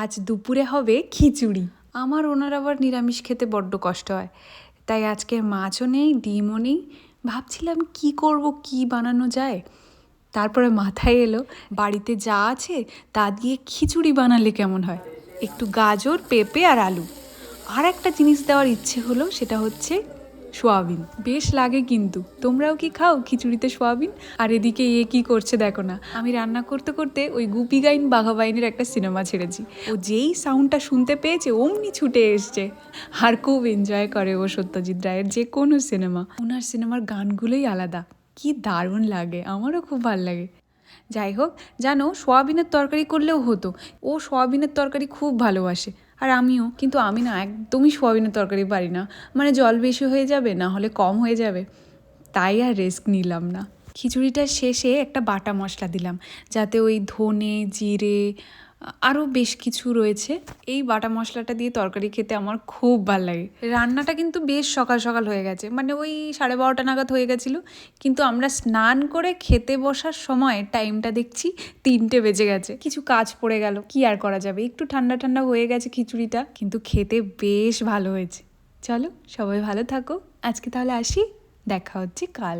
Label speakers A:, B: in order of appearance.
A: আজ দুপুরে হবে খিচুড়ি। আমার ওনার আবার নিরামিষ খেতে বড্ড কষ্ট হয়। তাই আজকে মাছও নেই, ডিমও নেই। ভাবছিলাম কি করব, কি বানানো যায়? তারপরে মাথায় এলো, বাড়িতে যা আছে তা দিয়ে খিচুড়ি বানালে কেমন হয়? একটু গাজর, পেঁপে আর আলু। আর একটা জিনিস দেওয়ার ইচ্ছে হলো, সেটা হচ্ছে সোয়াবিন। বেশ লাগে কিন্তু। তোমরাও কি খাও খিচুড়িতে সোয়াবিন? আর এদিকে এ কি করছে দেখো না। আমি রান্না করতে করতে ওই গুপি গাইন বাঘাবাইনের একটা সিনেমা ছেড়েছি। ও যেই সাউন্ডটা শুনতে পেয়েছে, অমনি ছুটে এসছে। আর খুব এনজয় করে ও সত্যজিৎ রায়ের যে কোনো সিনেমা। ওনার সিনেমার গানগুলোই আলাদা। কি দারুণ লাগে, আমারও খুব ভালো লাগে। যাই হোক, জানো, সোয়াবিনের তরকারি করলেও হতো। ও সোয়াবিনের তরকারি খুব ভালোবাসে। আর আমিও, কিন্তু আমি না একদমই সোয়াবিনের তরকারি পারি না। মানে জল বেশি হয়ে যাবে, না হলে কম হয়ে যাবে। তাই আর রিস্ক নিলাম না। খিচুড়িটার শেষে একটা বাটা মশলা দিলাম, যাতে ওই ধনে, জিরে, আরও বেশ কিছু রয়েছে। এই বাটা মশলাটা দিয়ে তরকারি খেতে আমার খুব ভালো লাগে। রান্নাটা কিন্তু বেশ সকাল সকাল হয়ে গেছে মানে ওই সাড়ে বারোটা নাগাদ হয়ে গেছিল। কিন্তু আমরা স্নান করে খেতে বসার সময় টাইমটা দেখছি তিনটে বেজে গেছে। কিছু কাজ পড়ে গেল, কি আর করা যাবে? একটু ঠান্ডা ঠান্ডা হয়ে গেছে খিচুড়িটা, কিন্তু খেতে বেশ ভালো হয়েছে। চলো সবাই ভালো থাকো। আজকে তাহলে আসি, দেখা হচ্ছে কাল।